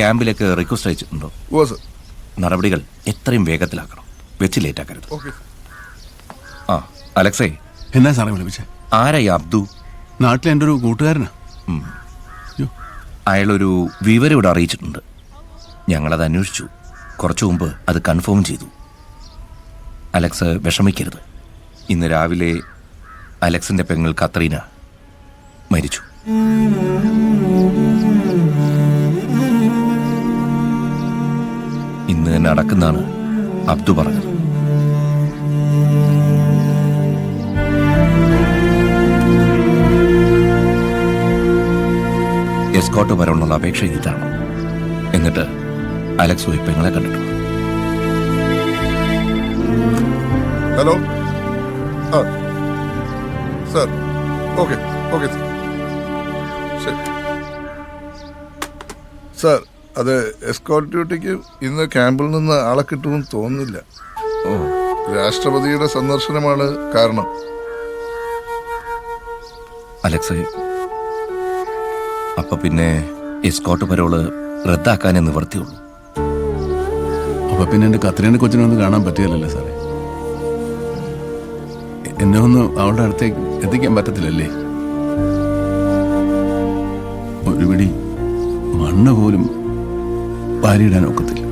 ക്യാമ്പിലേക്ക് റിക്വസ്റ്റ് അയച്ചിട്ടുണ്ടോ? ഓ സർ. നടപടികൾ എത്രയും വേഗത്തിലാക്കണം. വെച്ച് ലേറ്റ് ആക്കരുത്. ഓക്കെ ആ അലക്സേ. എന്നാ സാറേ വിളിപ്പിച്ചേ? ആരായി അബ്ദു? നാട്ടിലെ എന്റെ ഒരു കൂട്ടുകാരനാ. അയാളൊരു വിവരം ഇവിടെ അറിയിച്ചിട്ടുണ്ട്. ഞങ്ങളത് അന്വേഷിച്ചു. കുറച്ചു മുമ്പ് അത് കൺഫേം ചെയ്തു. അലക്സ് വിഷമിക്കരുത്. ഇന്ന് രാവിലെ അലക്സിന്റെ പെങ്ങൾ കത്രീന മരിച്ചു. ഇന്ന് തന്നെ അടക്കുന്നാണ് അബ്ദു പറഞ്ഞത്. എസ്കോട്ട് വരാനുള്ള അപേക്ഷ ഇതാണ്? എന്നിട്ട് അലക്സ് പോയി പെങ്ങളെ കണ്ടിട്ടു hello. Sir. Okay. Okay sir. Sir അത് എസ്കോട്ട് ഡ്യൂട്ടിക്ക് ഇന്ന് ക്യാമ്പിൽ നിന്ന് ആളെ കിട്ടുമെന്ന് തോന്നുന്നില്ല. ഓ. രാഷ്ട്രപതിയുടെ സന്ദർശനമാണ് കാരണം. അലക്സ് അപ്പൊ പിന്നെ എസ്കോട്ട് പരോൾ റദ്ദാക്കാനേ നിവർത്തിയുള്ളൂ. അപ്പൊ പിന്നെ എന്റെ കത്രീനെ കൊച്ചിനെ ഒന്ന് കാണാൻ പറ്റിയല്ലോ സാറേ? എന്നെ ഒന്ന് അവളുടെ അടുത്തേക്ക് എത്തിക്കാൻ പറ്റത്തില്ലല്ലേ? ഒരു പിടി മണ്ണ് പോലും വാരിയിടാൻ ഒക്കത്തില്ല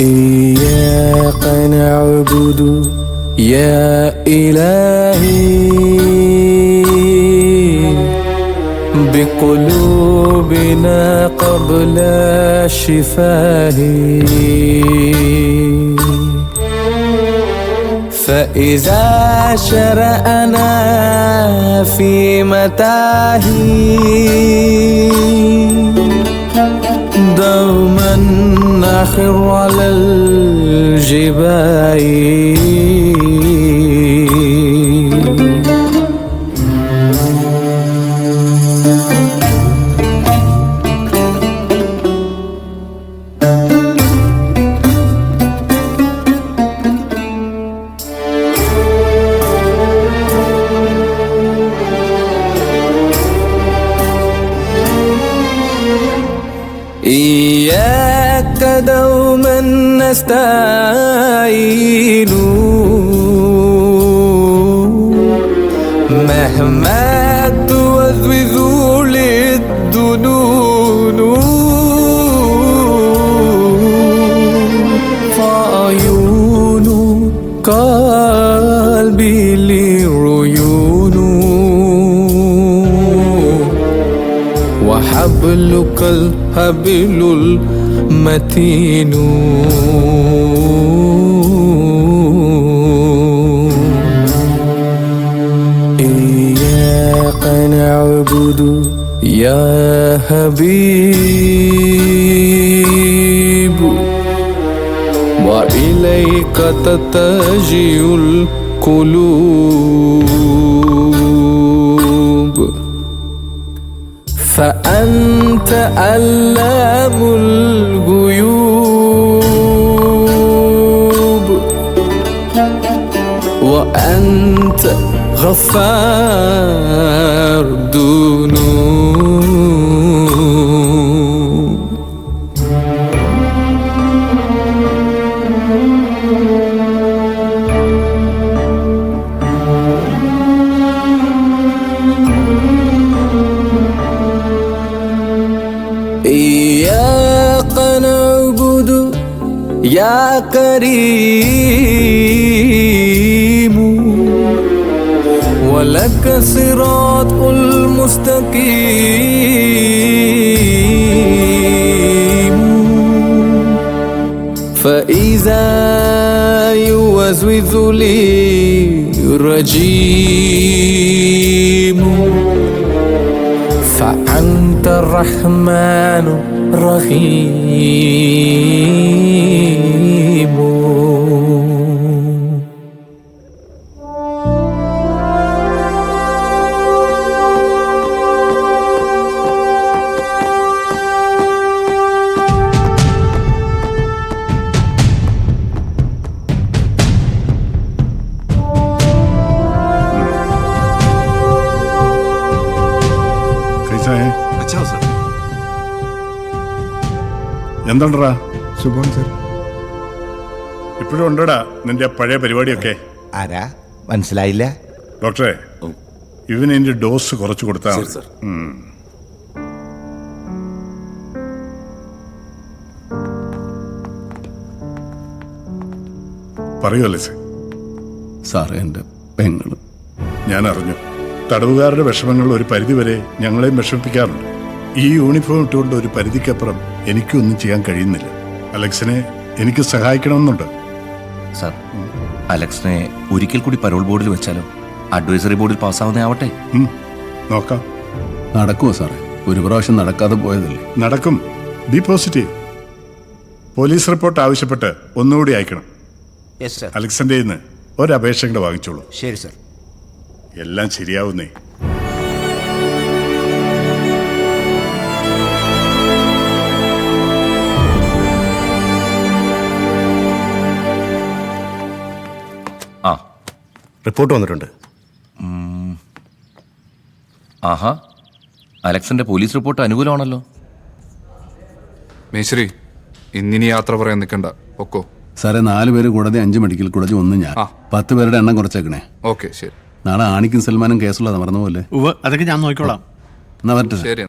إياك نعبد يا إلهي بقلوبنا قبل شفاهي فإذا شرأنا في متاهي نخر على الجبال. إياك دوما نستعين وحبلك الحبل المتين. إياك نعبد يا حبيب. وإليك تتجه القلوب. فأنت علام الغيوب وأنت غفار الذنوب إياك نعبد يا كريم. ولك صراط المستقيم. فإذا يوزوز لي رجيم. فأنت الرحمن الرحيم. എന്താണ്ടാ? സുഖം സർ. ഇപ്പോഴും ഉണ്ടോടാ നിന്റെ ആ പഴയ പരിപാടിയൊക്കെ? ആരാ? മനസ്സിലായില്ല. ഡോക്ടറെ ഇവന് എന്റെ ഡോസ് കുറച്ച് കൊടുത്താൽ പറയുമല്ലേ സാർ. പറയൂ അലക്സ് സാറേ എന്റെ പെങ്ങൾ. ഞാൻ അറിഞ്ഞു തടവുകാരുടെ വിഷമങ്ങൾ ഒരു പരിധിവരെ ഞങ്ങളെയും വിഷമിപ്പിക്കാറുണ്ട്. ഈ യൂണിഫോം ഇട്ടുകൊണ്ട് ഒരു പരിധിക്കപ്പുറം എനിക്കൊന്നും ചെയ്യാൻ കഴിയുന്നില്ല. അലക്സിനെ എനിക്ക് സഹായിക്കണമെന്നുണ്ട്. സാർ അലക്സിനെ ഒരിക്കൽ കൂടി പരോൾ ബോർഡിൽ വെച്ചാലോ? അഡ്വൈസറി ബോർഡിൽ പാസ്സാവുന്ന ആവട്ടെ. നോക്കാം. നടക്കുമോ സാറേ? ഒരു പ്രാവശ്യം നടക്കാതെ പോയതല്ലേ? നടക്കും. ബി പോസിറ്റീവ് പോലീസ് റിപ്പോർട്ട് ആവശ്യപ്പെട്ട് ഒന്നുകൂടി അയക്കണം. അലക്സിന്റെ നിന്ന് ഒരപേക്ഷ കൂടെ വാങ്ങിച്ചോളൂ. ശരി സർ എല്ലാം ശരിയാവുന്നേ. റിപ്പോർട്ട് വന്നിട്ടുണ്ട്. ആഹാ. അലക്സിന്റെ പോലീസ് റിപ്പോർട്ട് അനുകൂലമാണല്ലോ. മേശ്രി ഇന്നിനി യാത്ര പറയാൻ നിൽക്കണ്ട. ഒക്കോ സാറേ നാല് പേര് കൂടാതെ അഞ്ച് മെഡിക്കൽ കോളേജ് ഒന്ന് ഞാൻ. പത്ത് പേരുടെ എണ്ണം കുറച്ചേക്കണേ. ഓക്കെ ശരി. നാളെ ആണിക്കും സൽമാനും കേസുള്ളതാണ് പറഞ്ഞ പോലെ അതൊക്കെ ഞാൻ നോക്കിക്കോളാം. എന്നാ പറ്റേ ശരി